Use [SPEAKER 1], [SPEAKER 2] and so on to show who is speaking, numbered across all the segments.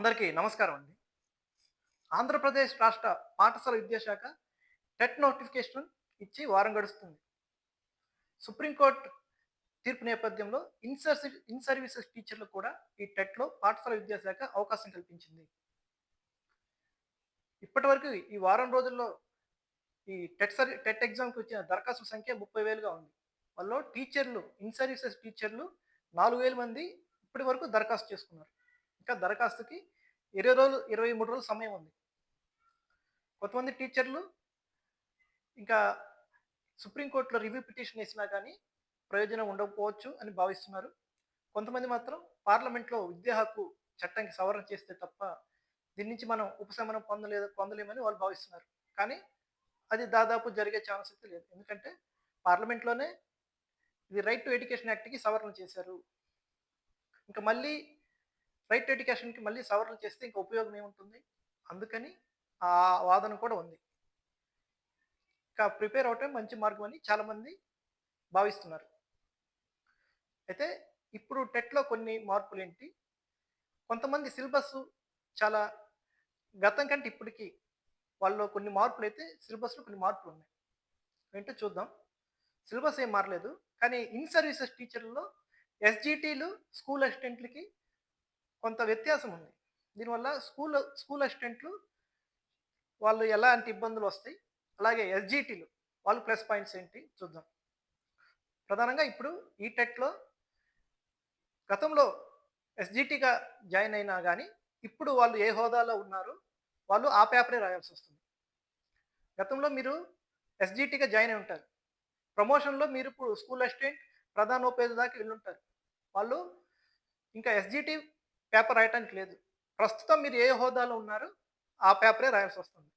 [SPEAKER 1] అందరికీ నమస్కారం అండి. ఆంధ్రప్రదేశ్ రాష్ట్ర పాఠశాల విద్యాశాఖ టెట్ నోటిఫికేషన్ ఇచ్చి వారం గడుస్తుంది. సుప్రీంకోర్టు తీర్పు నేపథ్యంలో ఇన్సర్సి ఇన్ సర్వీసెస్ టీచర్లకు కూడా ఈ టెట్లో పాఠశాల విద్యాశాఖ అవకాశం కల్పించింది. ఇప్పటివరకు ఈ వారం రోజుల్లో ఈ టెట్ సర్వీ టెట్ ఎగ్జామ్కి వచ్చిన దరఖాస్తుల సంఖ్య ముప్పై వేలుగా ఉంది. వాళ్ళు టీచర్లు ఇన్ సర్వీసెస్ టీచర్లు నాలుగు వేల మంది ఇప్పటి వరకు దరఖాస్తు చేసుకున్నారు. ఇంకా దరఖాస్తుకి ఇరవై రోజులు ఇరవై మూడు రోజులు సమయం ఉంది. కొంతమంది టీచర్లు ఇంకా సుప్రీంకోర్టులో రివ్యూ పిటిషన్ వేసినా కానీ ప్రయోజనం ఉండకపోవచ్చు అని భావిస్తున్నారు. కొంతమంది మాత్రం పార్లమెంట్లో విద్యా హక్కు చట్టానికి సవరణ చేస్తే తప్ప దీని నుంచి మనం ఉపశమనం పొందలేదు పొందలేమని వాళ్ళు భావిస్తున్నారు. కానీ అది దాదాపు జరిగే ఛాన్స్ అయితే లేదు. ఎందుకంటే పార్లమెంట్లోనే ఇది రైట్ టు ఎడ్యుకేషన్ యాక్ట్కి సవరణ చేశారు. ఇంకా మళ్ళీ రైట్ ఎడ్యుకేషన్కి మళ్ళీ సవరణ చేస్తే ఇంకా ఉపయోగం ఏముంటుంది? అందుకని ఆ వాదన కూడా ఉంది. ఇంకా ప్రిపేర్ అవటం మంచి మార్గం అని చాలామంది భావిస్తున్నారు. అయితే ఇప్పుడు టెట్లో కొన్ని మార్పులు ఏంటి కొంతమంది సిలబస్ చాలా గతం కంటే ఇప్పటికి వాళ్ళు కొన్ని మార్పులు అయితే సిలబస్లో కొన్ని మార్పులు ఉన్నాయి ఏంటో చూద్దాం. సిలబస్ ఏం మారలేదు. కానీ ఇన్ సర్వీసెస్ టీచర్లలో ఎస్జిటీలు స్కూల్ అసిస్టెంట్లకి కొంత వ్యత్యాసం ఉంది. దీనివల్ల స్కూల్ స్కూల్ అసిస్టెంట్లు వాళ్ళు ఎలాంటి ఇబ్బందులు వస్తాయి అలాగే ఎస్జిటీలు వాళ్ళు ప్లస్ పాయింట్స్ ఏంటి చూద్దాం. ప్రధానంగా ఇప్పుడు ఈ టెట్లో గతంలో ఎస్జిటిగా జాయిన్ అయినా కానీ ఇప్పుడు వాళ్ళు ఏ హోదాలో ఉన్నారు వాళ్ళు ఆ పేపరే రాయాల్సి వస్తుంది. గతంలో మీరు ఎస్జిటిగా జాయిన్ అయి ఉంటారు. ప్రమోషన్లో మీరు ఇప్పుడు స్కూల్ అసిస్టెంట్ ప్రధానోపేద దాకా వెళ్ళుంటారు. వాళ్ళు ఇంకా ఎస్జిటి పేపర్ రాయటానికి లేదు. ప్రస్తుతం మీరు ఏ హోదాలో ఉన్నారో ఆ పేపరే రాయాల్సి వస్తుంది.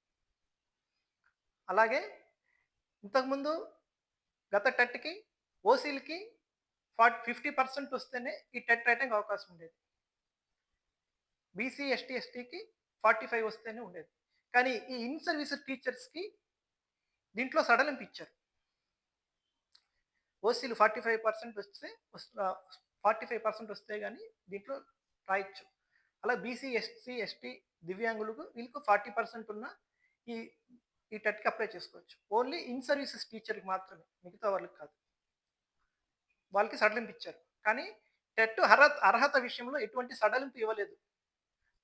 [SPEAKER 1] అలాగే ఇంతకుముందు గత టెట్కి ఓసీలకి ఫార్టీ ఫిఫ్టీ పర్సెంట్ వస్తేనే ఈ టెట్ రాయడానికి అవకాశం ఉండేది. బీసీ ఎస్టీ ఎస్టీకి ఫార్టీ ఫైవ్ వస్తేనే ఉండేది. కానీ ఈ ఇన్ సర్వీస్ టీచర్స్కి దీంట్లో సడలింపు ఇచ్చారు. ఓసీలు ఫార్టీ ఫైవ్ పర్సెంట్ వస్తే ఫార్టీ ఫైవ్ పర్సెంట్ వస్తే కానీ దీంట్లో రాయొచ్చు. అలా బీసీ ఎస్సీ ఎస్టీ దివ్యాంగులకు వీళ్ళకు ఫార్టీ పర్సెంట్ ఉన్న ఈ ఈ టెట్కి అప్లై చేసుకోవచ్చు. ఓన్లీ ఇన్ సర్వీసెస్ టీచర్కి మాత్రమే మిగతా వాళ్ళకి కాదు. వాళ్ళకి సడలింపు ఇచ్చారు. కానీ టెట్ అర్హత అర్హత విషయంలో ఎటువంటి సడలింపు ఇవ్వలేదు.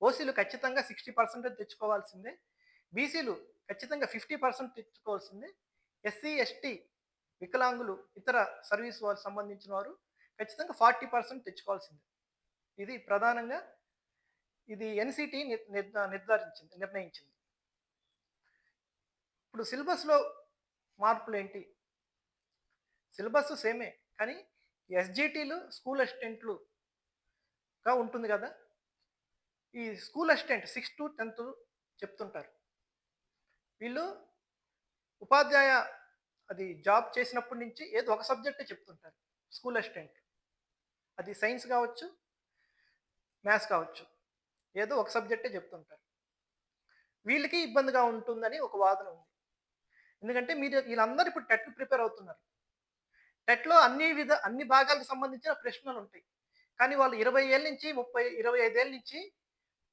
[SPEAKER 1] ఓసీలు ఖచ్చితంగా సిక్స్టీ పర్సెంట్ తెచ్చుకోవాల్సిందే. బీసీలు ఖచ్చితంగా ఫిఫ్టీ పర్సెంట్ తెచ్చుకోవాల్సిందే. ఎస్సీ ఎస్టీ వికలాంగులు ఇతర సర్వీస్ వారు సంబంధించిన వారు ఖచ్చితంగా ఫార్టీ పర్సెంట్ తెచ్చుకోవాల్సిందే. ఇది ప్రధానంగా ఇది ఎన్సిటి నిర్ధారించింది నిర్ణయించింది. ఇప్పుడు సిలబస్లో మార్పులు ఏంటి సిలబస్ సేమే కానీ ఎస్జిటీలు స్కూల్ అసిస్టెంట్లుగా ఉంటుంది కదా? ఈ school assistant six to tenth చెప్తుంటారు. వీళ్ళు ఉపాధ్యాయ అది జాబ్ చేసినప్పటి నుంచి ఏదో ఒక సబ్జెక్టే చెప్తుంటారు స్కూల్ అసిస్టెంట్. అది సైన్స్ కావచ్చు మ్యాథ్స్ కావచ్చు. ఏదో ఒక సబ్జెక్టే చెప్తుంటారు. వీళ్ళకి ఇబ్బందిగా ఉంటుందని ఒక వాదన ఉంది. ఎందుకంటే మీరు వీళ్ళందరూ ఇప్పుడు టెట్ ప్రిపేర్ అవుతున్నారు. టెట్లో అన్ని విధ అన్ని భాగాలకు సంబంధించిన ప్రశ్నలు ఉంటాయి. కానీ వాళ్ళు ఇరవై ఏళ్ళ నుంచి ముప్పై ఇరవై ఐదేళ్ళ నుంచి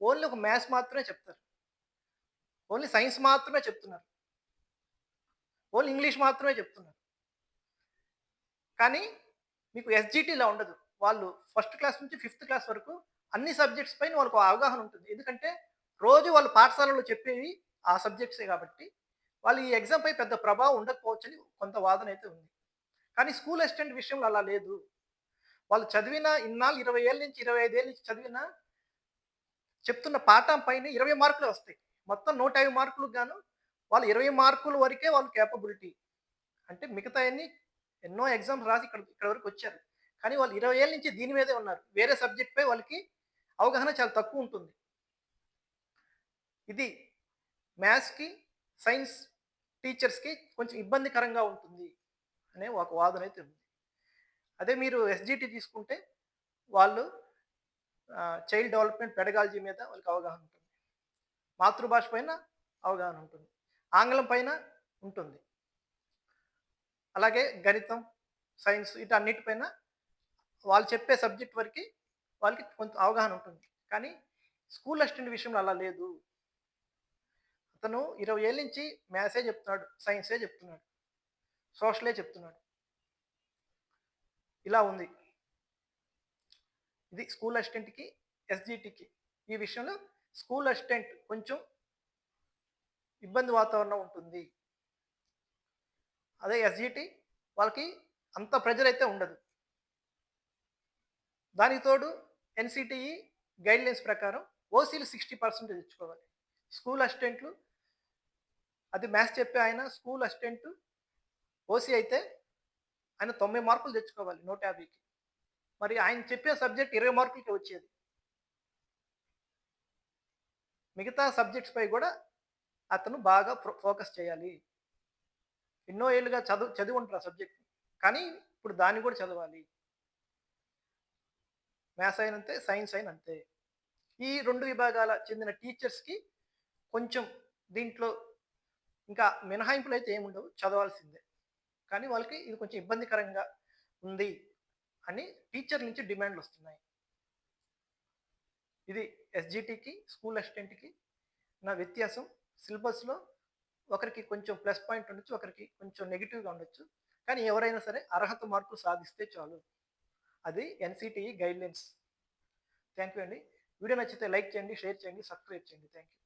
[SPEAKER 1] ఓన్లీ ఒక మ్యాథ్స్ మాత్రమే చెప్తారు. ఓన్లీ సైన్స్ మాత్రమే చెప్తున్నారు. ఓన్లీ ఇంగ్లీష్ మాత్రమే చెప్తున్నారు. కానీ మీకు ఎస్జిటీలా ఉండదు. వాళ్ళు ఫస్ట్ క్లాస్ నుంచి ఫిఫ్త్ క్లాస్ వరకు అన్ని సబ్జెక్ట్స్ పైన వాళ్ళకు అవగాహన ఉంటుంది. ఎందుకంటే రోజు వాళ్ళు పాఠశాలలో చెప్పేవి ఆ సబ్జెక్ట్సే కాబట్టి వాళ్ళు ఈ ఎగ్జామ్ పై పెద్ద ప్రభావం ఉండకపోవచ్చని కొంత వాదన అయితే ఉంది. కానీ స్కూల్ అసిస్టెంట్ విషయంలో అలా లేదు. వాళ్ళు చదివిన ఇన్నాళ్ళు ఇరవై ఏళ్ళ నుంచి ఇరవై ఐదేళ్ళ నుంచి చదివిన చెప్తున్న పాఠం పైన ఇరవై మార్కులే వస్తాయి. మొత్తం నూట యాభై మార్కులకు గాను వాళ్ళు ఇరవై మార్కుల వరకే వాళ్ళు కేపబిలిటీ అంటే మిగతా అన్ని ఎన్నో ఎగ్జామ్స్ రాసి ఇక్కడ ఇక్కడ వరకు వచ్చారు. కానీ వాళ్ళు ఇరవై ఏళ్ళ నుంచి దీని మీదే ఉన్నారు. వేరే సబ్జెక్ట్ పై వాళ్ళకి అవగాహన చాలా తక్కువ ఉంటుంది. ఇది మ్యాథ్స్కి సైన్స్ టీచర్స్కి కొంచెం ఇబ్బందికరంగా ఉంటుంది అనే ఒక వాదన అయితే ఉంది. అదే మీరు ఎస్జిటి తీసుకుంటే వాళ్ళు చైల్డ్ డెవలప్మెంట్ పెడగాలజీ మీద వాళ్ళకి అవగాహన ఉంటుంది. మాతృభాష పైన అవగాహన ఉంటుంది. ఆంగ్లం పైన ఉంటుంది. అలాగే గణితం సైన్స్ వీటన్నిటిపైన వాళ్ళు చెప్పే సబ్జెక్ట్ వరకు వాళ్ళకి కొంత అవగాహన ఉంటుంది. కానీ స్కూల్ అసిస్టెంట్ విషయంలో అలా లేదు. అతను ఇరవై ఏళ్ళ నుంచి మ్యాథ్సే చెప్తున్నాడు సైన్సే చెప్తున్నాడు సోషలే చెప్తున్నాడు. ఇలా ఉంది. ఇది స్కూల్ అసిస్టెంట్కి ఎస్జిటికి ఈ విషయంలో స్కూల్ అసిస్టెంట్ కొంచెం ఇబ్బంది వాతావరణం ఉంటుంది. అదే ఎస్జిటి వాళ్ళకి అంత ప్రెజర్ అయితే ఉండదు. దానికి తోడు ఎన్సిటిఈ గైడ్లైన్స్ ప్రకారం ఓసీలు సిక్స్టీ పర్సెంటేజ్ ఇచ్చుకోవాలి స్కూల్ అసిస్టెంట్లు అది మ్యాథ్స్ చెప్పే ఆయన స్కూల్ అసిస్టెంట్ ఓసీ అయితే ఆయన తొంభై మార్కులు తెచ్చుకోవాలి నూట యాభైకి. మరి ఆయన చెప్పే సబ్జెక్ట్ ఇరవై మార్కులకి వచ్చేది. మిగతా సబ్జెక్ట్స్ పై కూడా అతను బాగా ఫోకస్ చేయాలి. ఎన్నో ఏళ్ళుగా చదువు చదివి ఉంటారు ఆ సబ్జెక్ట్. కానీ ఇప్పుడు దాన్ని కూడా చదవాలి. మ్యాథ్స్ అయినంతే సైన్స్ అయిన అంతే. ఈ రెండు విభాగాల చెందిన టీచర్స్కి కొంచెం దీంట్లో ఇంకా మినహాయింపులు అయితే ఏముండవు చదవాల్సిందే. కానీ వాళ్ళకి ఇది కొంచెం ఇబ్బందికరంగా ఉంది అని టీచర్ నుంచి డిమాండ్లు వస్తున్నాయి. ఇది ఎస్జిటికి స్కూల్ అసిస్టెంట్కి నా వ్యత్యాసం. సిలబస్లో ఒకరికి కొంచెం ప్లస్ పాయింట్ ఉండొచ్చు ఒకరికి కొంచెం నెగిటివ్గా ఉండొచ్చు. కానీ ఎవరైనా సరే అర్హత మార్కులు సాధిస్తే చాలు. అది ఎన్సిటిఈ గైడ్లైన్స్ థ్యాంక్ యూ అండి. వీడియో నచ్చితే లైక్ చేయండి షేర్ చేయండి సబ్స్క్రైబ్ చేయండి. Thank you